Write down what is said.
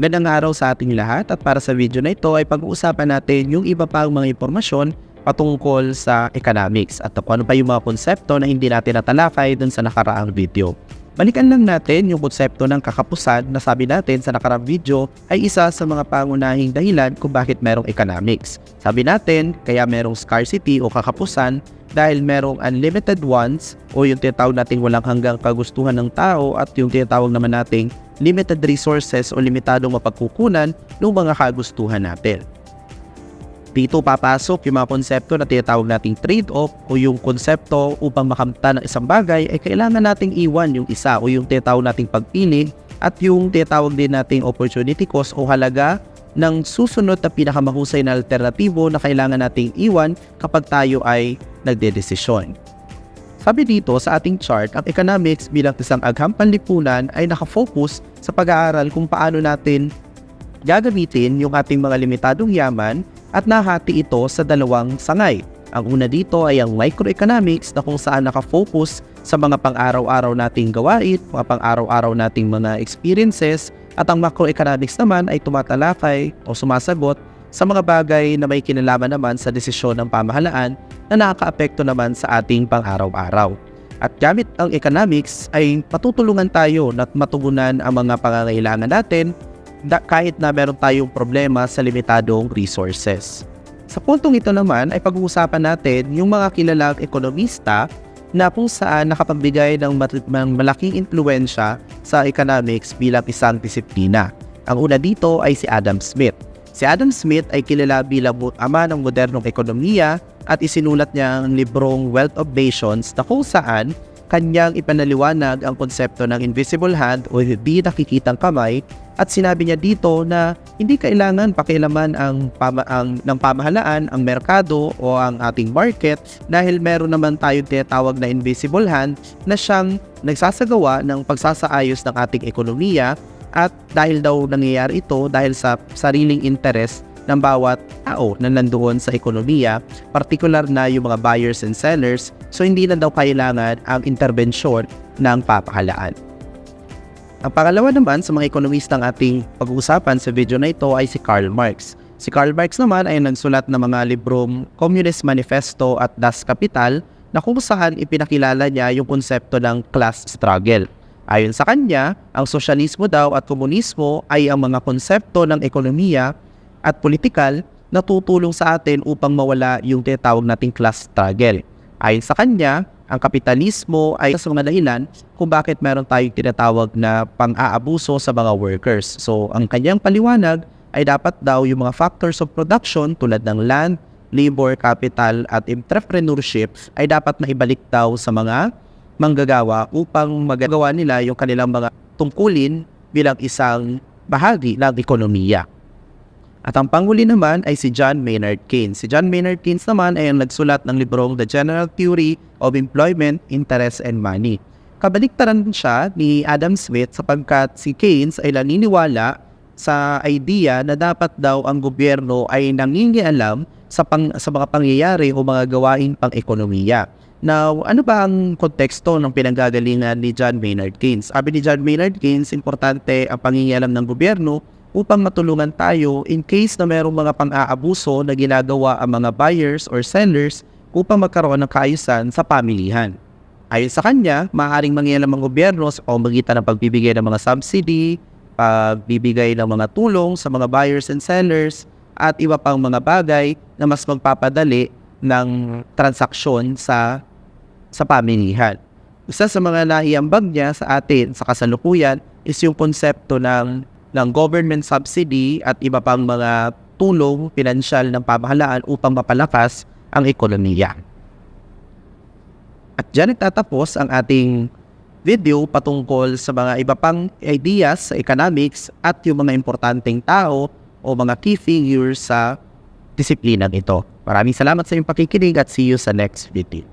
Gandang araw sa ating lahat at para sa video na ito ay pag-uusapan natin yung iba pang mga impormasyon patungkol sa economics at kung ano pa yung mga konsepto na hindi natin natalakay dun sa nakaraang video. Balikan lang natin yung konsepto ng kakapusan na sabi natin sa nakaraang video ay isa sa mga pangunahing dahilan kung bakit merong economics. Sabi natin, kaya merong scarcity o kakapusan dahil merong unlimited wants o yung tinatawag nating walang hanggang kagustuhan ng tao at yung tinatawag naman nating limited resources o limitadong mapagkukunan ng mga kagustuhan natin. Dito papasok yung mga konsepto na tinatawag nating trade-off o yung konsepto upang makamta ng isang bagay ay kailangan nating iwan yung isa o yung tinatawag nating pagpili at yung tinatawag din nating opportunity cost o halaga ng susunod na pinakamahusay na alternatibo na kailangan nating iwan kapag tayo ay nagdedesisyon. Sabi dito sa ating chart, ang economics bilang isang agham panlipunan ay nakafocus sa pag-aaral kung paano natin gagamitin yung ating mga limitadong yaman at nahati ito sa dalawang sangay. Ang una dito ay ang microeconomics na kung saan nakafocus sa mga pang-araw-araw nating gawain, mga pang-araw-araw nating mga experiences, at ang macroeconomics naman ay tumatalakay o sumasagot sa mga bagay na may kinalaman naman sa desisyon ng pamahalaan na nakakaapekto naman sa ating pang-araw-araw. At gamit ang economics ay matutulungan tayo na matugunan ang mga pangangailangan natin da- kahit na meron tayong problema sa limitadong resources. Sa puntong ito naman ay pag-uusapan natin yung mga kilalang ekonomista na kung saan nakapagbigay ng, malaking impluensya sa economics bilang isang disiplina. Ang una dito ay si Adam Smith. Si Adam Smith ay kilala bilang ama ng modernong ekonomiya at isinulat niya ang librong Wealth of Nations na kung saan kanyang ipanaliwanag ang konsepto ng invisible hand o hindi nakikitang kamay at sinabi niya dito na hindi kailangan pakialaman ang, pama, ang ng pamahalaan, ang merkado o ang ating market dahil meron naman tayong tinatawag na invisible hand na siyang nagsasagawa ng pagsasaayos ng ating ekonomiya at dahil daw nangyayari ito dahil sa sariling interes ng bawat tao na nandoon sa ekonomiya, particular na yung mga buyers and sellers, so hindi na daw kailangan ang interbensyon ng papahalaan. Ang pangalawa naman sa mga ekonomistang ating pag-uusapan sa video na ito ay si Karl Marx. Si Karl Marx naman ay nagsulat ng mga librong Communist Manifesto at Das Kapital na kung saan ipinakilala niya yung konsepto ng class struggle. Ayon sa kanya, ang sosyalismo daw at komunismo ay ang mga konsepto ng ekonomiya at politikal na tutulong sa atin upang mawala yung tinatawag nating class struggle. Ayon sa kanya, ang kapitalismo ay sa mga dahilan kung bakit meron tayong tinatawag na pang-aabuso sa mga workers. So, ang kanyang paliwanag ay dapat daw yung mga factors of production tulad ng land, labor, capital at entrepreneurship ay dapat maibalik daw sa mga manggagawa upang magagawa nila yung kanilang mga tungkulin bilang isang bahagi ng ekonomiya. At ang panghuli naman ay si John Maynard Keynes. Si John Maynard Keynes naman ay ang nagsulat ng librong The General Theory of Employment, Interest, and Money. Kabaliktaran siya ni Adam Smith sapagkat si Keynes ay naniniwala sa idea na dapat daw ang gobyerno ay nangingialam sa, pang, sa mga pangyayari o mga gawain pang-ekonomiya. Now, ano ba ang konteksto ng pinanggagalingan ni John Maynard Keynes? Sabi ni John Maynard Keynes, importante ang pangingialam ng gobyerno upang matulungan tayo in case na mayroong mga pang-aabuso na ginagawa ang mga buyers or sellers upang magkaroon ng kaayusan sa pamilihan. Ayon sa kanya, maaaring mangyalam ang gobyerno sa pamagitan ng pagbibigay ng mga subsidy, pagbibigay ng mga tulong sa mga buyers and sellers, at iba pang mga bagay na mas magpapadali ng transaksyon sa sa pamilihan. Isa sa mga naiambag niya sa atin sa kasalukuyan is yung konsepto ng ng government subsidy at iba pang mga tulong pinansyal ng pamahalaan upang mapalakas ang ekonomiya. At dyan nagtatapos ang ating video patungkol sa mga iba pang ideas sa economics at yung mga importanteng tao o mga key figures sa disiplinang ito. Maraming salamat sa iyong pakikinig at see you sa next video.